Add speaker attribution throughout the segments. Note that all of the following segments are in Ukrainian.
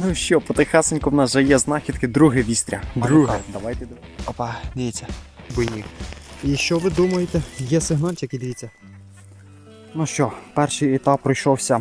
Speaker 1: Ну що, потихесенько в нас вже є знахідки, друге вістря. Друге. Давайте.
Speaker 2: Опа, дивіться.
Speaker 1: Буйні.
Speaker 2: І що ви думаєте? Є сигнальчик і дивіться.
Speaker 1: Ну що, перший етап пройшовся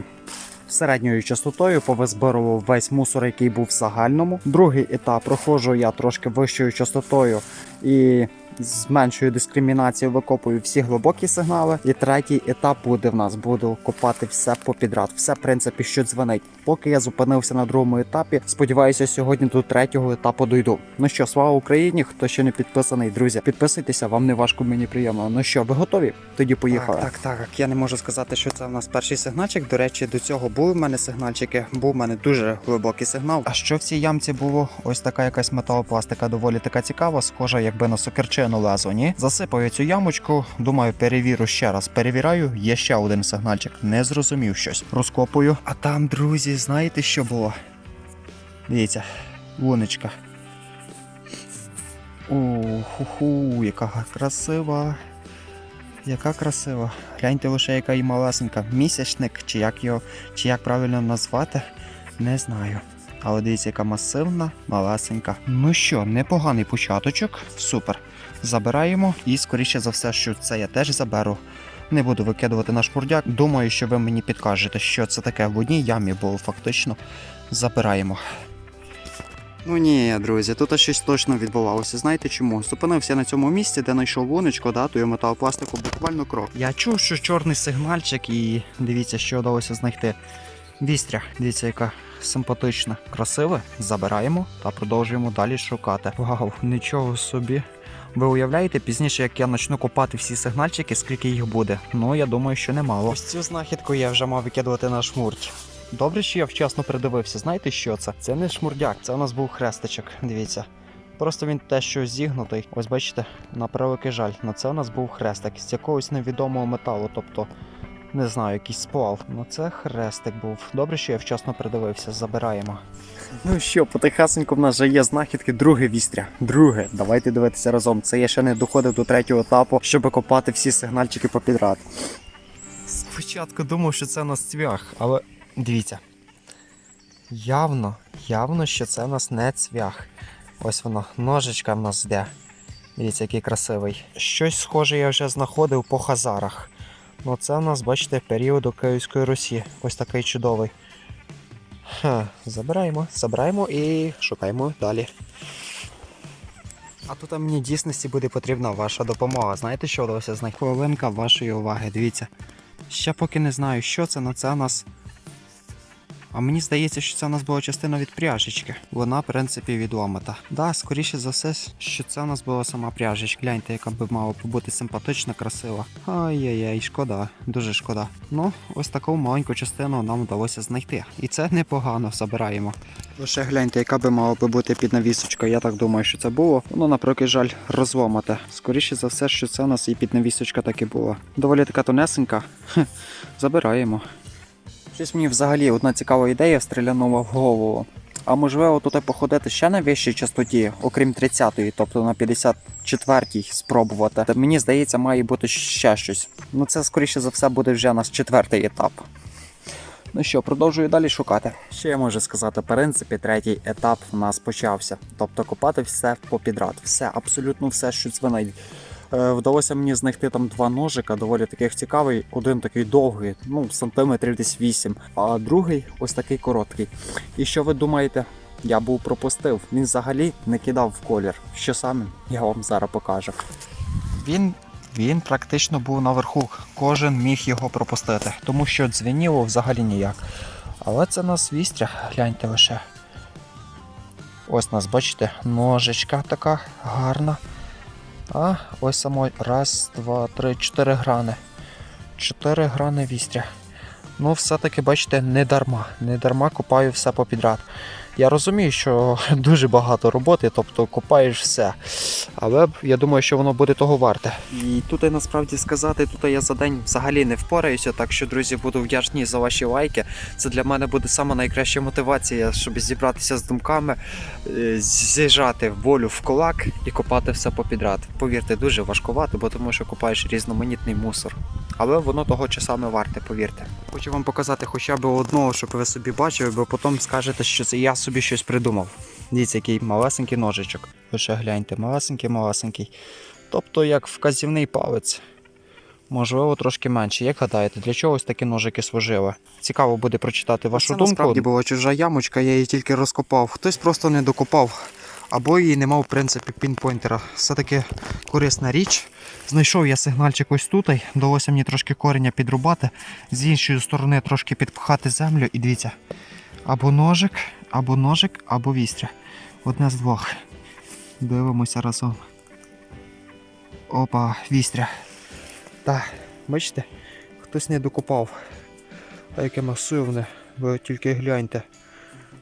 Speaker 1: середньою частотою, повизбирував весь мусор, який був в загальному. Другий етап проходжу я трошки вищою частотою і з меншою дискримінацією викопую всі глибокі сигнали. І третій етап буде в нас. Буду копати все попідряд. Все, в принципі, що дзвонить. Поки я зупинився на другому етапі, сподіваюся, сьогодні до третього етапу дойду. Ну що, слава Україні! Хто ще не підписаний, друзі, підписуйтеся, вам не важко, мені приємно. Ну що, ви готові? Тоді поїхали.
Speaker 2: Так, так, так. Я не можу сказати, що це в нас перший сигнальчик. До речі, до цього були в мене сигнальчики. Був в мене дуже глибокий сигнал.
Speaker 1: А що в цій ямці було? Ось така якась металопластика, доволі така цікава, схожа, якби на сокирчину лезо, ні? Засипаю цю ямочку, думаю, перевірю ще раз. Перевіряю, є ще один сигнальчик. Не зрозумів щось. Розкопую. А там, друзі, знаєте, що було? Дивіться, луночка. О, ху-ху, яка красива. Яка красива. Гляньте лише, яка і малесенька. Місячник, чи як його, чи як правильно назвати, не знаю. Але дивіться, яка масивна, малесенька. Ну що, непоганий початочок. Супер. Забираємо і, скоріше за все, що це я теж заберу. Не буду викидувати наш шмурдяк. Думаю, що ви мені підкажете, що це таке в одній ямі було фактично. Забираємо. Ну ні, друзі, тут щось точно відбувалося. Знаєте чому? Зупинився на цьому місці, де знайшов луночку, датою металопластику буквально крок. Я чув, що чорний сигнальчик, і дивіться, що вдалося знайти. Вістря, дивіться, яка симпатична, красиве. Забираємо та продовжуємо далі шукати. Вау, нічого собі. Ви уявляєте, пізніше, як я почну копати всі сигнальчики, скільки їх буде? Ну, я думаю, що немало. Ось цю знахідку я вже мав викидувати на шмурть. Добре, що я вчасно придивився. Знаєте, що це? Це не шмурдяк, це у нас був хрестичок. Дивіться. Просто він те, що зігнутий. Ось бачите, на превеликий жаль. На це у нас був хрестик з якогось невідомого металу, тобто. Не знаю, якийсь сплав. Ну це хрестик був. Добре, що я вчасно придивився, забираємо. Ну що, потихесенько в нас вже є знахідки, друге вістря. Друге, давайте дивитися разом. Це я ще не доходив до третього етапу, щоб копати всі сигнальчики попідряд. Спочатку думав, що це у нас цвях, але дивіться. Явно, явно, що це у нас не цвях. Ось воно, ножичка в нас йде. Дивіться, який красивий. Щось схоже я вже знаходив по хазарах. Ну це у нас, бачите, період Київської Русі. Ось такий чудовий. Ха, забираємо, забираємо і шукаємо далі. А тут мені дійсності буде потрібна ваша допомога. Знаєте, що вдалося знайти? Хвилинка вашої уваги. Дивіться. Ще поки не знаю, що це, але це у нас. А мені здається, що це у нас була частина від пряжечки. Вона, в принципі, відломата. Да, скоріше за все, що це у нас була сама пряжечка. Гляньте, яка би мала бути симпатична, красива. Ай-яй-яй, шкода, дуже шкода. Ну, ось таку маленьку частину нам вдалося знайти. І це непогано забираємо. Лише гляньте, яка би мала би бути під навісочкою. Я так думаю, що це було. Воно, на превеликий жаль, розломате. Скоріше за все, що це у нас і під навісочка так і була. Доволі така тонесенька. Забираємо. Щось мені взагалі одна цікава ідея стрілянула в голову. А можливо, тут походити ще на вищій частоті, окрім 30-ї, тобто на 54-й спробувати. Та мені здається, має бути ще щось. Ну це скоріше за все буде вже наш четвертий етап. Ну що, продовжую далі шукати. Що я можу сказати? В принципі, третій етап у нас почався. Тобто копати все попідряд. Все, абсолютно все, що дзвонить. Е, Вдалося мені знайти там два ножика, доволі таких цікавий. Один такий довгий, ну сантиметрів десь 8, а другий ось такий короткий. І що ви думаєте? Я був пропустив. Він взагалі не кидав в колір. Що саме? Я вам зараз покажу. Він, він практично був наверху. Кожен міг його пропустити, тому що дзвеніло взагалі ніяк. Але це нас вістря, гляньте лише. Ось нас, бачите, ножичка така гарна. А ось само раз, два, три, чотири грани. Чотири грани вістря. Ну, все-таки, бачите, не дарма. Не дарма купаю все попідряд. Я розумію, що дуже багато роботи, тобто копаєш все. Але я думаю, що воно буде того варте. І тут і насправді сказати, тут я за день взагалі не впораюся. Так що, друзі, буду вдячний за ваші лайки. Це для мене буде сама найкраща мотивація, щоб зібратися з думками, е, зіжати волю в кулак і копати все попідряд. Повірте, дуже важкувато, бо тому що копаєш різноманітний мусор.
Speaker 2: Але воно того часами варте, повірте. Хочу вам показати хоча б одного, щоб ви собі бачили, бо потім скажете, що це я собі щось придумав. Дивіться, який малесенький ножичок. Ви ще гляньте, малесенький, малесенький. Тобто як вказівний палець. Можливо, трошки менше. Як гадаєте, для чого ось такі ножики служили? Цікаво буде прочитати вашу
Speaker 1: Це
Speaker 2: думку.
Speaker 1: насправді
Speaker 2: була чужа ямочка, я її тільки розкопав. Хтось просто не докопав. Або її не мав, в принципі, пінпойнтера. Все-таки корисна річ. Знайшов я сигнальчик ось тут. Вдалося мені трошки кореня підрубати, з іншої сторони трошки підпхати землю. І дивіться, або ножик, або ножик, або вістря. Одне з двох. Дивимося разом. Опа, вістря. Так, бачите, хтось не докопав. А яке масивне, ви тільки гляньте.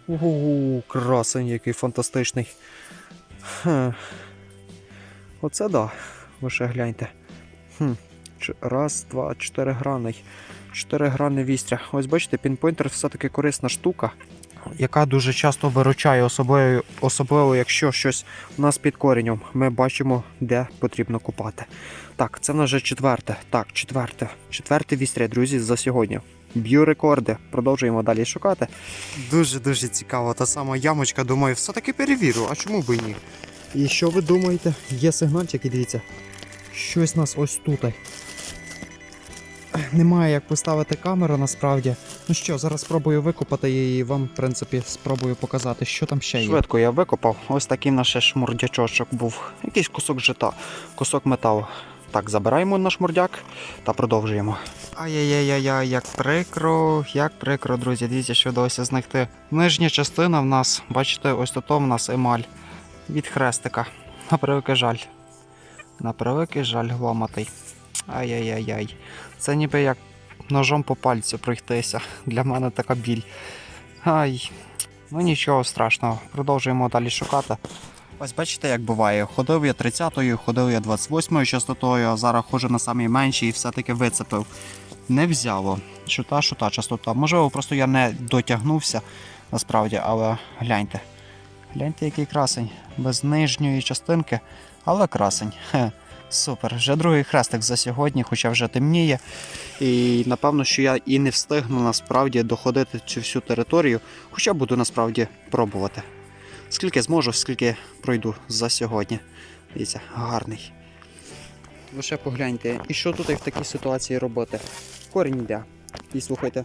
Speaker 2: Угу, красень який фантастичний. Хм. Оце да, ви ще гляньте. Хм. Раз, два, чотиригранний. Чотиригранний вістря. Ось бачите, пінпойнтер все-таки корисна штука, яка дуже часто виручає, особливо, особливо якщо щось у нас під коренем. Ми бачимо, де потрібно купати. Так, це вже четверте. Так, четверте. Четверте вістря, друзі, за сьогодні. Б'ю рекорди. Продовжуємо далі шукати. Дуже-дуже цікаво. Та сама ямочка, думаю, все-таки перевірю, а чому би і ні? І що ви думаєте? Є сигнальчик, і дивіться. Щось нас ось тут. Немає як поставити камеру насправді. Ну що, зараз спробую викопати її і вам, в принципі, спробую показати, що там ще є. Швидко я викопав. Ось такий наш шмурдячочок був. Якийсь кусок жита, кусок металу. Так, забираємо наш мурдяк та продовжуємо. Ай-яй-яй-яй, як прикро, як прикро, друзі. Дивіться, що вдалося знайти. Нижня частина в нас, бачите, ось тут в нас емаль від хрестика. На превеликий жаль. На превеликий жаль гламатий. Ай-яй-яй-яй. Це ніби як ножом по пальцю пройтися. Для мене така біль. Ай. Ну нічого страшного, продовжуємо далі шукати. Ось бачите, як буває. Ходив я 30-ю, ходив я 28-ю частотою, а зараз ходжу на самій меншій і все-таки вицепив. Не взяло. Шута, шута, частота. Можливо, просто я не дотягнувся насправді, але гляньте. Гляньте, який красень. Без нижньої частинки, але красень. Хе. Супер. Вже другий хрестик за сьогодні, хоча вже темніє. І напевно, що я і не встигну насправді доходити цю всю територію, хоча буду насправді пробувати. Скільки зможу, скільки пройду за сьогодні. Дивіться, гарний. Ви ще погляньте, і що тут в такій ситуації робити? Корінь йде. І слухайте.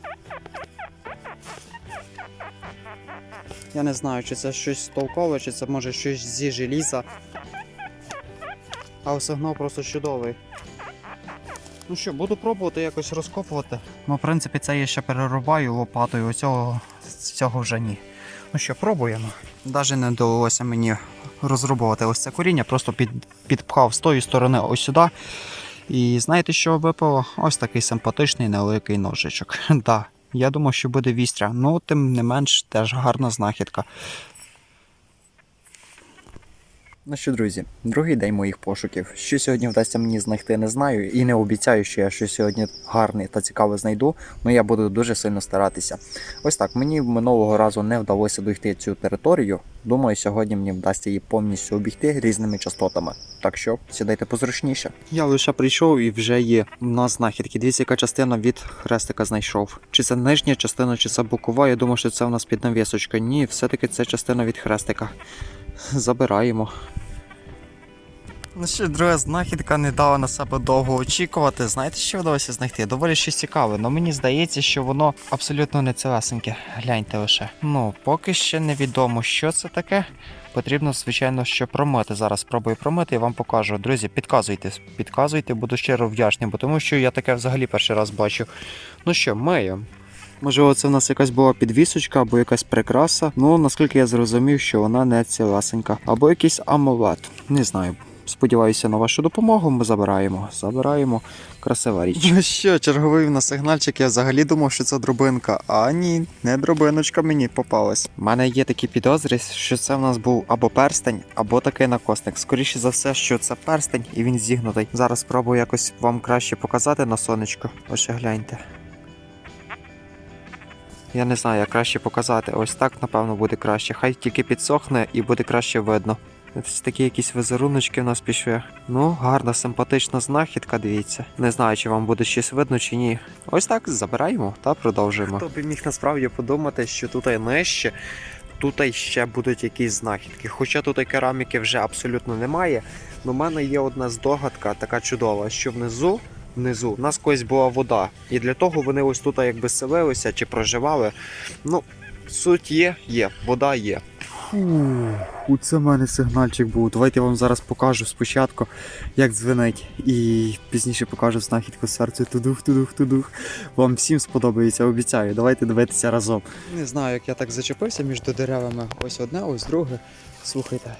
Speaker 2: Я не знаю, чи це щось толкове, чи це може щось зі желіза. А сигнал просто чудовий. Ну що, буду пробувати якось розкопувати. Ну, в принципі, це я ще перерубаю лопатою, оцього цього вже ні. Ну що, пробуємо. Навіть не довелося мені розрубувати ось це коріння, просто під, підпхав з тої сторони ось сюди. І знаєте, що випало? Ось такий симпатичний невеликий ножичок. Да, я думав, що буде вістря. Ну, тим не менш, теж гарна знахідка. Ну що, друзі, другий день моїх пошуків. Що сьогодні вдасться мені знайти, не знаю, і не обіцяю, що я щось сьогодні гарне та цікаве знайду, але я буду дуже сильно старатися. Ось так, мені минулого разу не вдалося дойти цю територію. Думаю, сьогодні мені вдасться її повністю обійти різними частотами. Так що сідайте позручніше. Я лише прийшов і вже є у нас знахідки. Дивіться, яка частина від хрестика знайшов. Чи це нижня частина, чи це бокова. Я думаю, що це у нас під навісочка. Ні, все-таки це частина від хрестика. Забираємо. Ну що, друга знахідка не дала на себе довго очікувати. Знаєте, що вдалося знайти? Доволі щось цікаве, але мені здається, що воно абсолютно не цілесеньке. Гляньте лише. Ну, поки ще невідомо, що це таке. Потрібно, звичайно, що промити. Зараз спробую промити і вам покажу. Друзі, підказуйте, підказуйте, буду щиро вдячний, бо тому що я таке взагалі перший раз бачу. Ну що, мию. Можливо, це в нас якась була підвісочка або якась прикраса. Ну, наскільки я зрозумів, що вона не цілесенька. Або якийсь амулет. Не знаю. Сподіваюся на вашу допомогу. Ми забираємо. Забираємо. Красива річ. Ну що, черговий в нас сигнальчик. Я взагалі думав, що це дробинка. А ні, не дробиночка мені попалась. У мене є такі підозри, що це в нас був або перстень, або такий накосник. Скоріше за все, що це перстень і він зігнутий. Зараз спробую якось вам краще показати на сонечко. Ось гляньте. Я не знаю, як краще показати. Ось так, напевно, буде краще. Хай тільки підсохне і буде краще видно.
Speaker 1: Ось такі якісь візеруночки в нас пішли. Ну, гарна, симпатична знахідка, дивіться. Не знаю, чи вам буде щось видно чи ні. Ось так забираємо та продовжуємо. Хто би міг насправді подумати, що тут і нижче, тут ще будуть якісь знахідки. Хоча тут і кераміки вже абсолютно немає. У мене є одна здогадка, така чудова, що внизу. Внизу в нас колись була вода, і для того вони ось тут якби селилися чи проживали. Ну, суть є, є, вода є. Фу, це в мене сигнальчик був. Давайте я вам зараз покажу спочатку, як дзвенить, і пізніше покажу знахідку серцю. Тудух, тудух, тудух. Вам всім сподобається, обіцяю. Давайте дивитися разом. Не знаю, як я так зачепився між деревами. Ось одне, ось друге. Слухайте.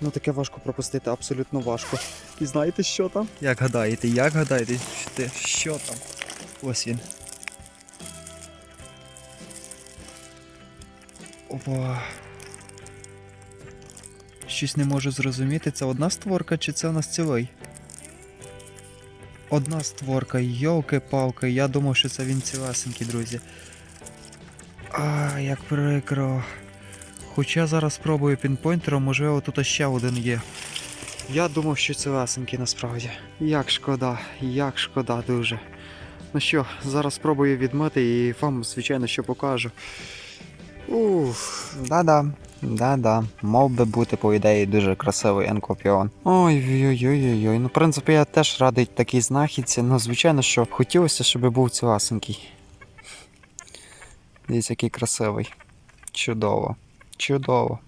Speaker 1: Ну таке важко пропустити, абсолютно важко. І знаєте, що там? Як гадаєте, як гадаєте, що там? Ось він. Опа. Щось не можу зрозуміти, це одна створка чи це у нас цілий? Одна створка, йолки-палки, я думав, що це він цілесенький, друзі. А, як прикро. Хоча зараз спробую пінпойнтером, можливо, тут ще один є. Я думав, що це цілесенький насправді. Як шкода, як шкода дуже. Ну що, зараз спробую відмити і вам, звичайно, що покажу. Уф, да-да, да-да. Мав би бути, по ідеї, дуже красивий енкопіон. Ой-ой-ой-ой-ой. Ну, в принципі, я теж радий такій знахідці, ну, звичайно, що хотілося, щоб був ціласенький. Дивіться, який красивий. Чудово. Чудово.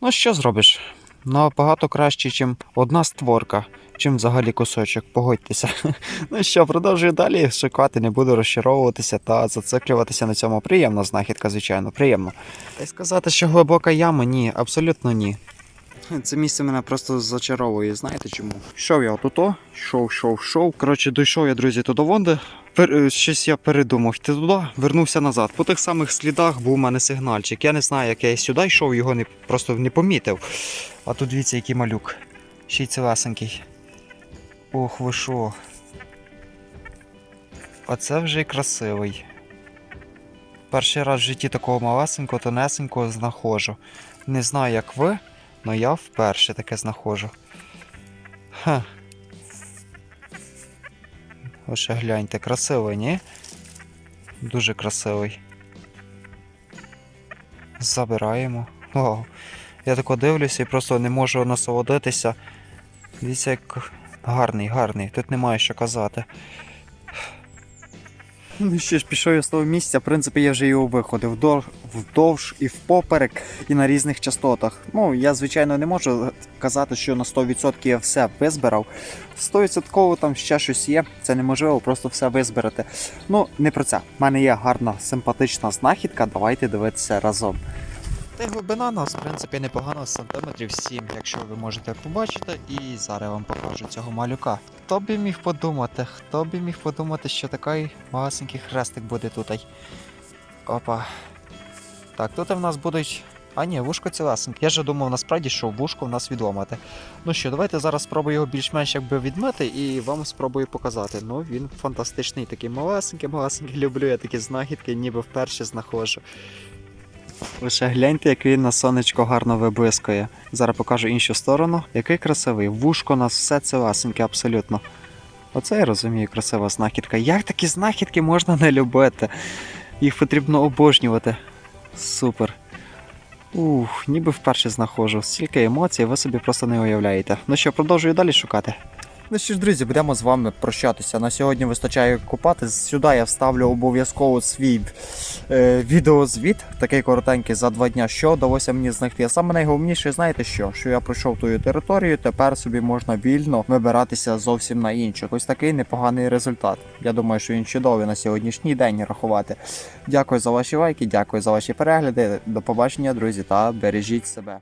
Speaker 1: Ну, що зробиш? Набагато краще, ніж одна створка, чим взагалі кусочок, погодьтеся. Ну що, продовжую далі шукати, не буду розчаровуватися та зациклюватися на цьому. Приємна знахідка, звичайно, приємно. Та й сказати, що глибока яма, ні, абсолютно ні. Це місце мене просто зачаровує, знаєте чому? Йшов я отуто, йшов, йшов, йшов. Коротше, дійшов я, друзі, туди Щось я передумав йти туди, вернувся назад. По тих самих слідах був у мене сигнальчик. Я не знаю, як я сюди йшов, його не, просто не помітив. А тут дивіться, який малюк. Ще й цілесенький. Ох, ви що. Оце вже й красивий. Перший раз в житті такого малесенького, тонесенького знаходжу. Не знаю, як ви, але я вперше таке знаходжу. Ха. Лише гляньте, красивий, ні? Дуже красивий. Забираємо. Вау. Я тако дивлюся і просто не можу насолодитися. Дивіться, як гарний, гарний. Тут немає що казати. Ну що ж, пішов я з того місця, в принципі, я вже його виходив вдовж, вдовж і впоперек, і на різних частотах. Ну, я, звичайно, не можу казати, що на 100% я все визбирав. 100% там ще щось є, це неможливо просто все визбирати. Ну, не про це. У мене є гарна, симпатична знахідка, давайте дивитися разом. Та й глибина нас, в принципі, непогано сантиметрів 7, якщо ви можете побачити, і зараз я вам покажу цього малюка. Хто б міг подумати, хто б міг подумати, що такий малесенький хрестик буде тут. Опа. Так, тут в нас будуть. А ні, вушко цілесеньке. Я же думав насправді, що вушко в нас відломати. Ну що, давайте зараз спробую його більш-менш якби відмити і вам спробую показати. Ну, він фантастичний, такий малесенький, малесенький. Люблю я такі знахідки, ніби вперше знаходжу. Лише гляньте, як він на сонечко гарно виблискує. Зараз покажу іншу сторону. Який красивий. Вушко у нас все цілесеньке абсолютно. Оце я розумію, красива знахідка. Як такі знахідки можна не любити? Їх потрібно обожнювати. Супер. Ух, ніби вперше знаходжу. Стільки емоцій, ви собі просто не уявляєте. Ну що, продовжую далі шукати. Ну що ж, друзі, будемо з вами прощатися. На сьогодні вистачає купати. Сюди я вставлю обов'язково свій е, відеозвіт, такий коротенький за два дня, що вдалося мені знайти. Саме найголовніше, знаєте що? Що я пройшов тою територію, тепер собі можна вільно вибиратися зовсім на інших. Ось такий непоганий результат. Я думаю, що він чудовий на сьогоднішній день рахувати. Дякую за ваші лайки, дякую за ваші перегляди. До побачення, друзі, та бережіть себе.